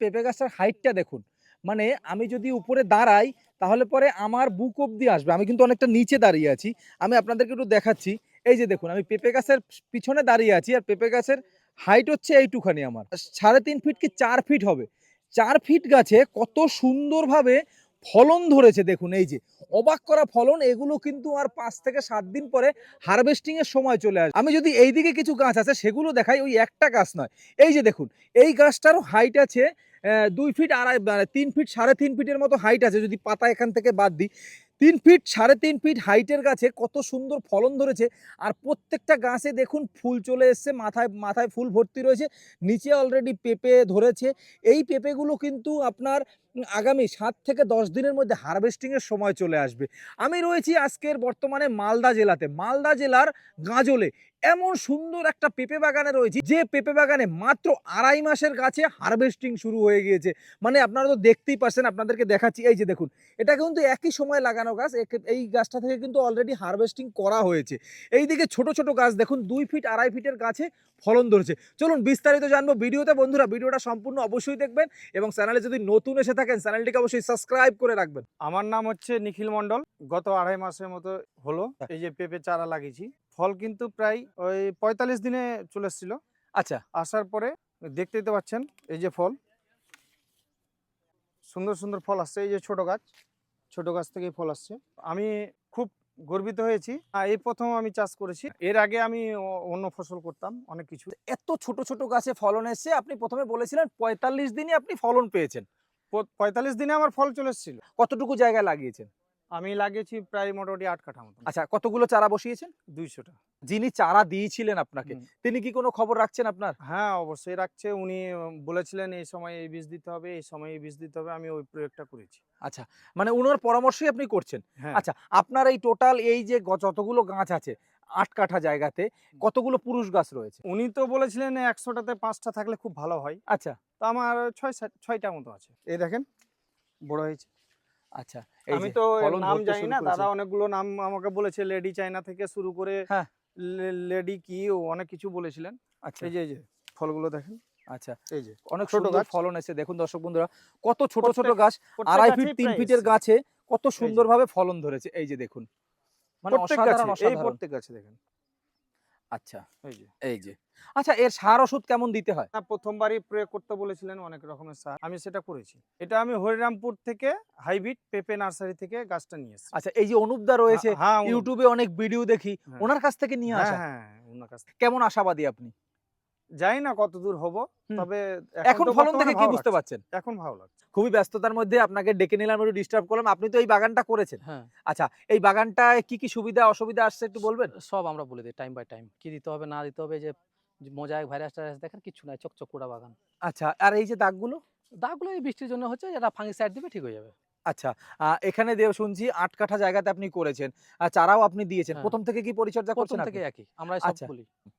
পেঁপে গাছটার হাইটটা দেখুন। মানে আমি যদি উপরে দাঁড়াই, তাহলে পরে আমার বুক অব্দি আসবে। আমি কিন্তু অনেকটা নিচে দাঁড়িয়ে আছি। আমি আপনাদেরকে একটু দেখাচ্ছি। এই যে দেখুন, আমি পেঁপে গাছের পিছনে দাঁড়িয়ে আছি আর পেঁপে গাছের হাইট হচ্ছে এইটুখানি আমার। সাড়ে তিন ফিট কি চার ফিট হবে? চার ফিট গাছে কত সুন্দরভাবে ফলন ধরেছে দেখুন, এই যে। অবাক করা ফলন, এগুলো কিন্তু আর পাঁচ থেকে সাত দিন পরে হারভেস্টিং এর সময় চলে আসে আমি যদি এইদিকে কিছু গাছ আছে, সেগুলো দেখাই, ওই একটা গাছ নয়। এই যে দেখুন, এই গাছটারও হাইট আছে দুই ফিট আড়াই মানে তিন ফিট সাড়ে তিন ফিটের মতো হাইট আছে, যদি পাতা এখান থেকে বাদ দিই। তিন ফিট সাড়ে তিন ফিট হাইটের গাছে কত সুন্দর ফলন ধরেছে। আর প্রত্যেকটা গাছে দেখুন, ফুল চলে এসছে, মাথায় মাথায় ফুল ভর্তি রয়েছে, নিচে অলরেডি পেঁপে ধরেছে। এই পেঁপেগুলো কিন্তু আপনার আগামী সাত থেকে দশ দিনের মধ্যে হারভেস্টিংয়ের সময় চলে আসবে। আমি রয়েছি আজকের বর্তমানে মালদা জেলাতে। মালদা জেলার গাজলে এমন সুন্দর একটা পেঁপে বাগানে রয়েছে, যে পেঁপে বাগানে মাত্র আড়াই মাসের গাছে হারভেস্টিং শুরু হয়ে গিয়েছে। মানে আপনারা তো দেখতেই পাচ্ছেন, আপনাদেরকে দেখাচ্ছি। এই যে দেখুন, এটা কিন্তু একই সময় লাগানো গাছ এই গাছটা থেকে কিন্তু অলরেডি হারভেস্টিং করা হয়েছে। এইদিকে ছোট ছোট গাছ, দেখুন, দুই ফিট আড়াই ফিটের গাছে ফলন ধরেছে। চলুন বিস্তারিত জানব ভিডিওতে। বন্ধুরা ভিডিওটা সম্পূর্ণ অবশ্যই দেখবেন এবং চ্যানেলে যদি নতুন এসে থাকেন চ্যানেলটিকে অবশ্যই সাবস্ক্রাইব করে রাখবেন। আমার নাম হচ্ছে নিখিল মণ্ডল। গত আড়াই মাসের মতো হলো। এই যে পেঁপে চারা লাগিয়েছি। ফল কিন্তু প্রায় ওই পঁয়তাল্লিশ দিনে চলে এসেছিল। আচ্ছা। আসার পরে দেখতেই তো পাচ্ছেন এই যে ফল। সুন্দর সুন্দর ফল আসছে এই যে ছোট গাছ। ছোট গাছ থেকেই ফল আসছে। আমি খুব গর্বিত হয়েছি। আর এই প্রথম আমি চাষ করেছি। এর আগে আমি অন্য ফসল করতাম অনেক কিছু। এত ছোট ছোট গাছে ফলন এসছে আপনি প্রথমে বলেছিলেন পঁয়তাল্লিশ দিনে আপনি ফলন পেয়েছেন। পঁয়তাল্লিশ দিনে আমার ফল চলে এসেছিল। কতটুকু জায়গায় লাগিয়েছেন? আমি লাগিয়েছি প্রায় মোটামুটি আট কাঠা মতো আচ্ছা কতগুলো চারা বসিয়েছেন? দুইশোটা। যিনি চারা দিয়েছিলেন আপনাকে তিনি কি কোনো খবর রাখছেন আপনার? হ্যাঁ অবশ্যই রাখছে। উনি বলেছিলেন এই সময় এই বীজ দিতে হবে এই সময় এই বীজ দিতে হবে আমি ওই প্রয়োগটা করেছি। আচ্ছা মানে ওনার পরামর্শই আপনি করছেন? হ্যাঁ। আচ্ছা আপনার এই টোটাল এই যে যতগুলো গাছ আছে আট কাঠা জায়গাতে কতগুলো পুরুষ গাছ রয়েছে? উনি তো বলেছিলেন একশোটাতে পাঁচটা থাকলে খুব ভালো হয়। আচ্ছা। তো আমার ছয় ছয়টা মতো আছে। এই দেখেন বড় হয়েছে। আচ্ছা আমি তো নাম জানি না। দাদা অনেকগুলো নাম আমাকে বলেছে লেডি চাইনা থেকে শুরু করে হ্যাঁ। লেডি কি অনেক কিছু বলেছিলেন। আচ্ছা। এই যে এই যে ফলগুলো দেখেন। আচ্ছা। এই যে অনেক ছোট গাছ। ফলন এসে দেখুন দর্শক বন্ধুরা কত ছোট ছোট গাছ আড়াই ফিট তিন ফিটের গাছে কত। সুন্দরভাবে ফলন ধরেছে এই যে দেখুন। মানে অসাধারণ অসাধারণ। প্রত্যেক গাছে দেখেন। আচ্ছা এই যে। এই যে। আচ্ছা এর সার ওষুধ কেমন দিতে হয়? না প্রথমবারই প্রয়োগ করতে বলেছিলেন অনেক রকমের সার। আমি সেটা করেছি। এটা আমি হরিরামপুর থেকে হাইব্রিড পেপে নার্সারি থেকে গাছটা নিয়ে এসেছি। আচ্ছা এই যে অনুপদা রয়েছে হ্যাঁ ইউটিউবে অনেক ভিডিও দেখি হ্যাঁ। ওনার কাছ থেকে নিয়ে হ্যাঁ আসা। হ্যাঁ ওনার কাছ থেকে। কেমন আশাবাদী আপনি? জানি না কত দূর হব তবে এখন ফলন দেখে কি বুঝতে। পারছেন? এখন ভালো লাগছে। খুবই ব্যস্ততার মধ্যে আপনাকে ডেকে নিলাম একটু ডিস্টার্ব করলাম। আপনি তো এই বাগানটা করেছেন। হ্যাঁ। আচ্ছা এই বাগানটায় কি কি সুবিধা অসুবিধা আসছে একটু বলবেন? সব আমরা বলে দিই টাইম বাই টাইম কি দিতে হবে না দিতে হবে যে মোজাইক ভাইরাস টাইরাস দেখার কিছু নাই চকচক কুড়া বাগান। আচ্ছা আর এই যে দাগগুলো? দাগগুলো এই বৃষ্টির জন্য হচ্ছে যেটা ফাঙ্গিসাইড দিবে ঠিক হয়ে যাবে। আচ্ছা এখানে দিয়ে শুনছি আট কাঠা জায়গাতে আপনি করেছেন। আর চারাও আপনি দিয়েছেন। হ্যাঁ। প্রথম থেকে কি পরিচর্যা করছেন থেকে একই আমরা আচ্ছা।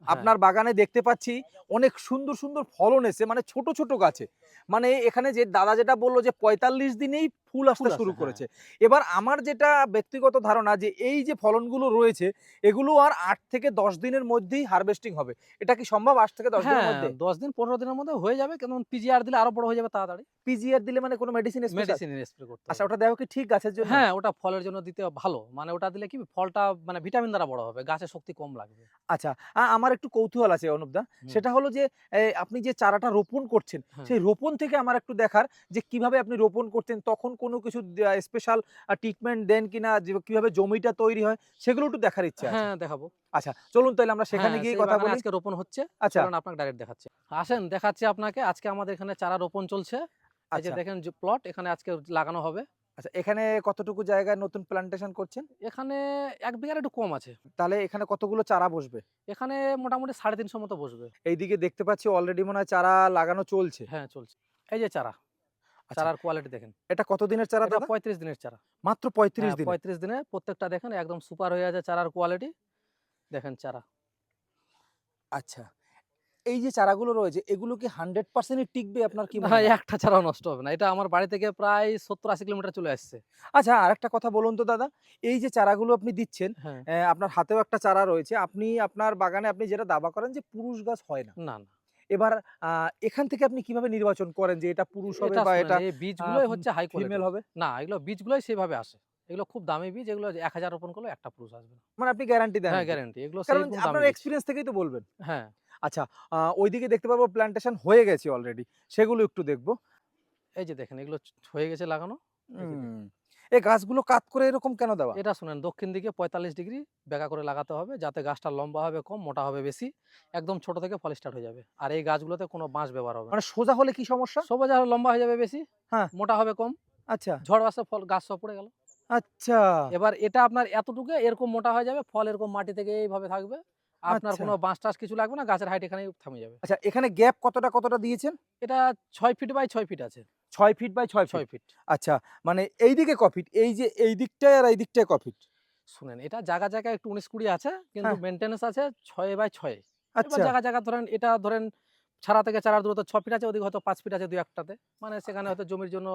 আপনার বাগানে দেখতে পাচ্ছি অনেক সুন্দর সুন্দর ফলন এসে মানে ছোট ছোট গাছে। মানে এখানে যে দাদা যেটা বলল যে পঁয়তাল্লিশ দিনেই ফুল আসতে শুরু হ্যাঁ। করেছে। এবার আমার যেটা ব্যক্তিগত ধারণা যে এই যে ফলনগুলো রয়েছে এগুলো আর আট থেকে দশ দিনের মধ্যেই হারভেস্টিং হবে। এটা কি সম্ভব আট থেকে দশ দিনের হ্যাঁ মধ্যে? দশ দিন পনেরো দিনের মধ্যে হয়ে যাবে। কেন পিজিআর দিলে আরও বড় হয়ে যাবে তাড়াতাড়ি। পিজিআর দিলে মানে কোনো মেডিসিন মেডিসিন স্প্রে করতে আচ্ছা ওটা দেওয়া কি ঠিক গাছের জন্য? হ্যাঁ ওটা ফলের জন্য দিতে ভালো। মানে ওটা দিলে কি ফলটা মানে ভিটামিন দ্বারা বড় হবে গাছের শক্তি কম লাগবে। আচ্ছা আমার একটু কৌতূহল আছে অনুপদা সেটা হলো যে আপনি যে চারাটা রোপণ করছেন হ্যাঁ। সেই রোপণ থেকে আমার একটু দেখার যে কীভাবে আপনি রোপণ করতেন তখন কোনো কিছু স্পেশাল ট্রিটমেন্ট দেন কিনা কীভাবে জমিটা তৈরি হয় সেগুলো একটু দেখার ইচ্ছা হ্যাঁ দেখাবো। আচ্ছা চলুন তাহলে আমরা সেখানে হ্যাঁ, গিয়ে কথা বলি। আজকে রোপণ হচ্ছে। আচ্ছা। আপনাকে ডাইরেক্ট দেখাচ্ছে। আসেন দেখাচ্ছি আপনাকে আজকে আমাদের এখানে চারা রোপণ চলছে। এই যে আচ্ছা। দেখেন যে প্লট এখানে আজকে লাগানো হবে। আচ্ছা এখানে কতটুকু জায়গায় নতুন প্লান্টেশন করছেন? এখানে এক বিঘার একটু কম আছে। তাহলে এখানে কতগুলো চারা বসবে? এখানে মোটামুটি সাড়ে তিনশো মতো বসবে। এইদিকে দেখতে পাচ্ছি অলরেডি মনে হয় চারা লাগানো চলছে। হ্যাঁ চলছে। এই যে চারা। আচ্ছা, চারার কোয়ালিটি দেখেন। এটা কত দিনের চারা দাদা? পঁয়ত্রিশ দিনের চারা। মাত্র পঁয়ত্রিশ হ্যাঁ, দিন? পঁয়ত্রিশ দিনে প্রত্যেকটা দেখেন একদম সুপার হয়ে আছে চারার কোয়ালিটি দেখেন চারা। আচ্ছা। এই যে চারাগুলো রয়েছে এগুলো কি হান্ড্রেড পার্সেন্টই টিকবে? আপনার কি না একটা চারাও নষ্ট হবে না। এটা আমার বাড়ি থেকে প্রায় সত্তর আশি কিলোমিটার চলে আসছে। আচ্ছা আরেকটা কথা বলুন তো দাদা। এই যে চারাগুলো আপনি দিচ্ছেন হ্যাঁ। আপনার হাতেও একটা চারা রয়েছে। আপনি আপনার বাগানে আপনি যেটা দাবা করেন যে পুরুষ গাছ হয় না। না না। এবার আহ, এখান থেকে আপনি কীভাবে নির্বাচন করেন যে এটা পুরুষ হবে বা এটা বীজগুলোই হচ্ছে হাই ফিমেল হবে? না এগুলো বীজগুলোই সেভাবে আসে। এগুলো খুব দামি বীজ এগুলো এক হাজার রোপণ করলে একটা পুরুষ আসবে না। মানে আপনি গ্যারান্টি দেন হ্যাঁ। গ্যারেন্টি এগুলো কারণ আপনার এক্সপিরিয়েন্স থেকেই তো বলবেন। হ্যাঁ। আচ্ছা ওইদিকে দেখতে পারব প্ল্যান্টেশন হয়ে গেছে অলরেডি সেগুলো একটু দেখব। এই যে দেখেন এগুলো হয়ে গেছে লাগানো এই গাছগুলো কাত করে এরকম কেন দেওয়া? এটা শুনেন দক্ষিণ দিকে পঁয়তাল্লিশ ডিগ্রি বেঁকা করে লাগাতে হবে যাতে গাছটা লম্বা হবে কম মোটা হবে বেশি একদম ছোট থেকে ফল স্টার্ট হয়ে যাবে। আর এই গাছগুলোতে কোনো বাঁশ ব্যবহার হবে মানে সোজা হলে কি সমস্যা? সবুজ আর লম্বা হয়ে যাবে বেশি হ্যাঁ। মোটা হবে কম আচ্ছা। ঝড় আসে ফল গাছ সব পড়ে গেল। আচ্ছা। এবার এটা আপনার এতটুকু এরকম মোটা হয়ে যাবে ফল এরকম মাটি থেকে এইভাবে থাকবে। আপনার আচ্ছা। কোনো বাঁশ টাস কিছু লাগবে না গাছের হাইট এখানেই থামে যাবে। আচ্ছা এখানে গ্যাপ কতটা কতটা দিয়েছেন? এটা ছয় ফিট বাই ছয় ফিট আছে। ছয় ফিট বাই ছয় ছয় ফিট? আচ্ছা মানে এই দিকে কফিট এই যে এই দিকটায় আর এই দিকটায় কফিট শুনেন এটা জায়গা জায়গায় একটু উনিশ কুড়ি আছে কিন্তু হ্যাঁ। মেনটেন্স আছে ছয় বাই ছয়। আচ্ছা। জায়গা জায়গা ধরেন এটা ধরেন ছাড়া থেকে চারার দূরত্ব ছ ফিট আছে ওদিকে হয়তো পাঁচ ফিট আছে দুই একটাতে। মানে সেখানে হয়তো জমির জন্য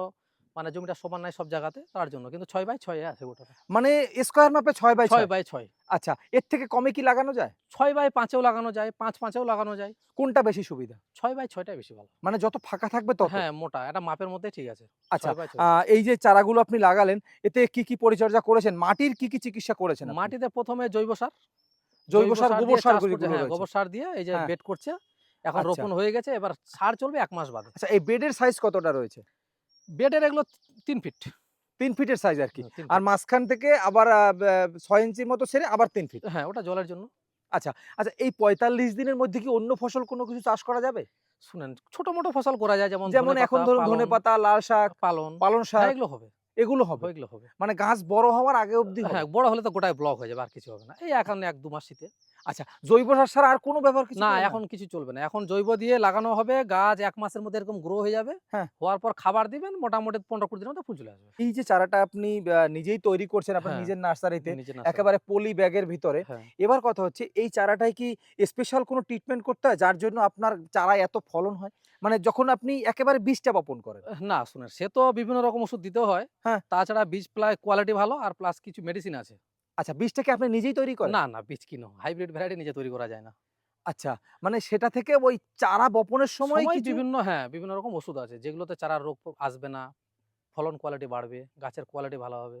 মানে জমিটা সমান নাই সব জায়গাতে তার জন্য। কিন্তু ছয় বাই ছয় আছে ওটা মানে স্কোয়ার মাপে ছয় বাই ছয় বাই ছয়। আচ্ছা এর থেকে কমে কি লাগানো যায়? ছয় বাই পাঁচেও লাগানো যায় পাঁচ পাঁচেও লাগানো যায়। কোনটা বেশি সুবিধা? ছয় বাই ছয়টাই বেশি ভালো। মানে যত ফাঁকা থাকবে তত? হ্যাঁ মোটা। এটা মাপের মধ্যে ঠিক আছে। আচ্ছা এই যে চারাগুলো আপনি লাগালেন এতে কি কি পরিচর্যা করেছেন? মাটির কি কি চিকিৎসা করেছেন মাটিতে প্রথমে জৈব সার। জৈব সার গোবর সার হ্যাঁ। গোবর সার দিয়ে এই যে হ্যাঁ। বেড করছে। এখন আচ্ছা। রোপণ হয়ে গেছে এবার সার চলবে এক মাস বাদে। আচ্ছা এই বেডের সাইজ কতটা রয়েছে? বেডের এগুলো তিন ফিট। তিন ফিটের সাইজ আর কি। আর মাঝখান থেকে আবার ছয় ইঞ্চির মতো ছেড়ে আবার তিন ফিট। হ্যাঁ ওটা জলের জন্য। আচ্ছা আচ্ছা এই পঁয়তাল্লিশ দিনের মধ্যে কি অন্য ফসল কোনো কিছু চাষ করা যাবে? শুনেন ছোট মোটো ফসল করা যায় যেমন যেমন এখন ধরুন ধনে পাতা লাল শাক পালন পালন হ্যাঁ, শাক। এগুলো হবে। এগুলো হবে। এগুলো হবে। মানে গাছ বড় হওয়ার আগে অবধি হ্যাঁ বড় হলে তো গোটায় ব্লক হয়ে যাবে আর কিছু হবে না। এই এখন এক দু মাস শীতে। আচ্ছা জৈব সার ছাড়া আর কোনো কিছু না এখন কিছু চলবে না। এখন জৈব দিয়ে লাগানো হবে গাছ এক মাসের মধ্যে এরকম গ্রো হয়ে যাবে। হ্যাঁ। হওয়ার পর খাবার দিবেন মোটামুটি পনেরো কুড়ি দিনের মধ্যে ফুল চলে আসবে। এই যে চারাটা আপনি নিজেই তৈরি করছেন আপনার হ্যাঁ। নিজের নার্সারিতে একেবারে পলি ব্যাগের ভিতরে। হ্যাঁ। এবার কথা হচ্ছে এই চারাটায় কি স্পেশাল কোনো ট্রিটমেন্ট করতে হয় যার জন্য আপনার চারা এত ফলন হয়? মানে যখন আপনি একেবারে বীজটা বপন করেন। না শুনেন সে তো বিভিন্ন রকম ওষুধ দিতে হয়। হ্যাঁ। তাছাড়া বীজ প্লাই কোয়ালিটি ভালো আর প্লাস কিছু মেডিসিন আছে। আচ্ছা বীজটাকে আপনি নিজেই তৈরি করেন? না না বীজ কিনো হাইব্রিড ভ্যারাইটি নিজে তৈরি করা যায় না। আচ্ছা মানে সেটা থেকে ওই চারা বপনের সময় কিছু বিভিন্ন হ্যাঁ বিভিন্ন রকম ওষুধ আছে যেগুলোতে চারা রোগ আসবে না ফলন কোয়ালিটি বাড়বে গাছের কোয়ালিটি ভালো হবে।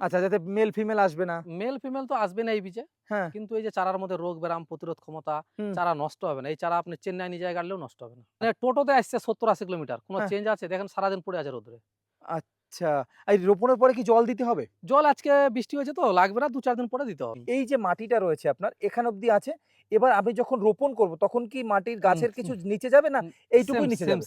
আচ্ছা যাতে মেল ফিমেল আসবে না। মেল ফিমেল তো আসবে না এই বীজে হ্যাঁ। কিন্তু এই যে চারার মধ্যে রোগ ব্যারাম প্রতিরোধ ক্ষমতা চারা নষ্ট হবে না। এই চারা আপনি চেন্নাই নিয়ে যায় গাড়লেও নষ্ট হবে না। মানে টোটোতে আসছে সত্তর আশি কিলোমিটার কোনো হ্যাঁ। চেঞ্জ আছে? দেখেন সারাদিন পড়ে আছে রোদ্রে। আচ্ছা এই রোপণের পরে কি জল দিতে হবে? জল আজকে বৃষ্টি হয়েছে তো লাগবে না দু চার দিন পরে দিতে হবে। এই যে মাটিটা রয়েছে আপনার এখান অবধি আছে। এবার আমি যখন রোপণ করব তখন কি মাটির গাছের কিছু নিচে যাবে না? এইটুকুই নিচে যাবে?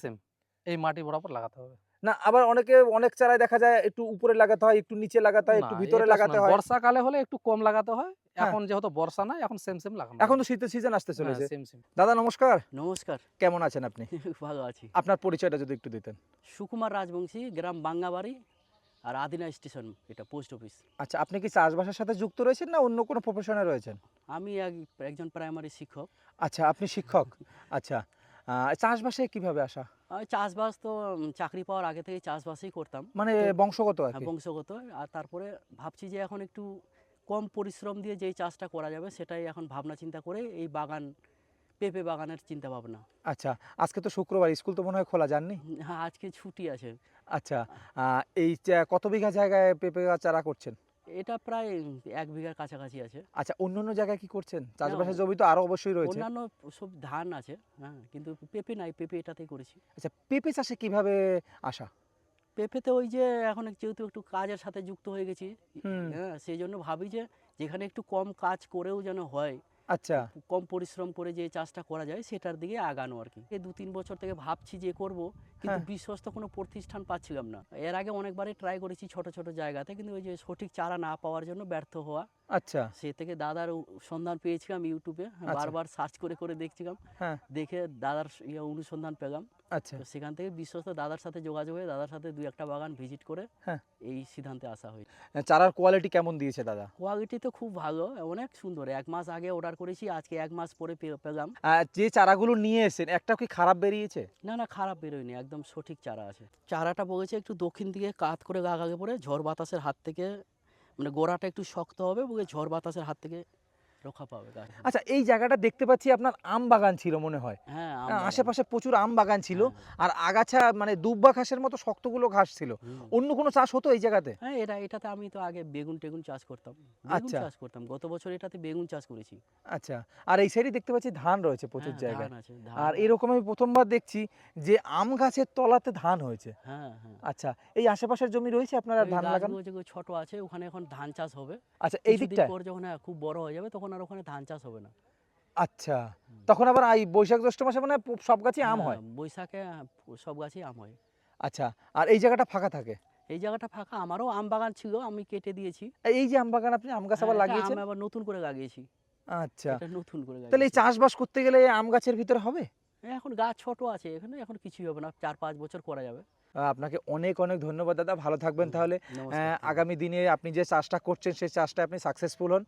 এই মাটি বরাবর লাগাতে হবে। না আবার অনেকে অনেক চারায় দেখা যায় একটু উপরে লাগাতে হয় একটু নিচে লাগাতে হয় একটু ভিতরে লাগাতে হয়। বর্ষাকালে হলে একটু কম লাগাতে হয় হ্যাঁ। এখন যেহেতু বর্ষা নাই এখন সেম সেম লাগানো এখন তো শীতের সিজন আসতে চলেছে। সেম সেম দাদা নমস্কার। নমস্কার। কেমন আছেন আপনি? ভালো আছি। আপনার পরিচয়টা যদি একটু দিতেন। সুকুমার রাজবংশী গ্রাম বাঙ্গাবাড়ি আর আদিনা স্টেশন এটা পোস্ট অফিস আচ্ছা আপনি কি চাষবাসের সাথে যুক্ত রয়েছেন না অন্য কোনো প্রফেশনে রয়েছেন? আমি এক- একজন প্রাইমারি শিক্ষক। আচ্ছা আপনি শিক্ষক? আচ্ছা চাষবাসে কীভাবে আসা? চাষবাস তো চাকরি পাওয়ার আগে থেকে চাষবাসই করতাম। মানে বংশগত হ্যাঁ, বংশগত। আর তারপরে ভাবছি যে এখন একটু কম পরিশ্রম দিয়ে যেই চাষটা করা যাবে সেটাই এখন ভাবনা চিন্তা করে এই বাগান পেঁপে বাগানের চিন্তা ভাবনা। আচ্ছা আজকে তো শুক্রবার স্কুল তো মনে হয় খোলা যাননি? হ্যাঁ আজকে ছুটি আছে। আচ্ছা এই কত বিঘা জায়গায় পেঁপে চারা করছেন? এটা প্রায় এক বিঘার কাছাকাছি আছে। আচ্ছা অন্য অন্য জায়গায় কি করছেন? চাষবাসের জমি তো আরও অবশ্যই রয়েছে। অন্যান্য সব ধান আছে হ্যাঁ কিন্তু পেঁপে নাই পেঁপে এটাতেই করেছি। আচ্ছা পেঁপে চাষে কীভাবে আসা? পেঁপেতে ওই যে এখন যেহেতু একটু কাজের সাথে যুক্ত হয়ে গেছি হ্যাঁ সেই জন্য ভাবি যে যেখানে একটু কম কাজ করেও যেন হয় আচ্ছা। কম পরিশ্রম করে যে চাষটা করা যায় সেটার দিকে আগানো আর কি। দু তিন বছর থেকে ভাবছি যে করব কিন্তু হ্যাঁ। বিশ্বস্ত কোনো প্রতিষ্ঠান পাচ্ছিলাম না। এর আগে অনেকবারই ট্রাই করেছি ছোট ছোট জায়গাতে কিন্তু ওই যে সঠিক চারা না পাওয়ার জন্য ব্যর্থ হওয়া। আচ্ছা। সে থেকে দাদার সন্ধান পেয়েছিলাম ইউটিউবে আচ্ছা। বারবার সার্চ করে করে দেখছিলাম। হ্যাঁ। দেখে দাদার ইয়ে অনুসন্ধান পেলাম। আচ্ছা। তো সেখান থেকে বিশ্বস্ত দাদার সাথে যোগাযোগ হয়ে দাদার সাথে দুই একটা বাগান ভিজিট করে হ্যাঁ। এই সিদ্ধান্তে আসা হয় চারার কোয়ালিটি কেমন দিয়েছে দাদা? কোয়ালিটি তো খুব ভালো অনেক সুন্দর। এক মাস আগে অর্ডার করেছি আজকে এক মাস পরে পেলাম। যে চারাগুলো নিয়ে এসেছেন একটা কি খারাপ বেরিয়েছে? না না খারাপ বেরোয়নি একদম সঠিক চারা আছে। চারাটা বলেছে একটু দক্ষিণ দিকে কাত করে গা আগে পরে ঝড় বাতাসের হাত থেকে মানে গোড়াটা একটু শক্ত হবে বলে ঝড় বাতাসের হাত থেকে রক্ষা পাবে গাছ। আচ্ছা এই জায়গাটা দেখতে পাচ্ছি আপনার আম বাগান ছিল মনে হয়। হ্যাঁ বাগান। আশেপাশে প্রচুর আম বাগান ছিল। হ্যাঁ, আর আগাছা মানে দুব্বা ঘাসের মতো শক্তগুলো ঘাস ছিল। অন্য কোনো চাষ হতো এই জায়গাতে? হ্যাঁ এটা এটাতে আমি তো আগে বেগুন টেগুন চাষ করতাম। বেগুন আচ্ছা। চাষ করতাম। গত বছর এটাতে বেগুন চাষ করেছি। আচ্ছা আর এই সাইডে দেখতে পাচ্ছি ধান রয়েছে প্রচুর হ্যাঁ, জায়গায়। আর এরকম আমি প্রথমবার দেখছি যে আম গাছের তলাতে ধান হয়েছে। হ্যাঁ হ্যাঁ। আচ্ছা এই আশেপাশের জমি রয়েছে আপনারা ধান লাগান? ছোট আছে ওখানে এখন ধান চাষ হবে। আচ্ছা এই দিকটা পর যখন হ্যাঁ, খুব বড় হয়ে যাবে তখন আর ওখানে ধান চাষ হবে না। আচ্ছা তখন আবার এই বৈশাখ জ্যৈষ্ঠ মাসে মানে সব গাছই আম হয়? বৈশাখে সব গাছই আম হয়। আচ্ছা আর এই জায়গাটা ফাঁকা থাকে? এই জায়গাটা ফাঁকা আমারও আম বাগান ছিল আমি কেটে দিয়েছি। এই যে আম বাগান আপনি আম গাছ আবার হ্যাঁ, লাগিয়েছেন? আমি আবার নতুন করে লাগিয়েছি। আচ্ছা এটা নতুন করে তাহলে এই চাষবাস করতে গেলে আম গাছের ভিতরে হবে? এখন গাছ ছোট আছে এখানে এখন কিছুই হবে না চার পাঁচ বছর করা যাবে। আপনাকে অনেক অনেক ধন্যবাদ দাদা ভালো থাকবেন তাহলে। আগামী দিনে আপনি যে চাষটা করছেন সেই চাষটা আপনি সাকসেসফুল হন।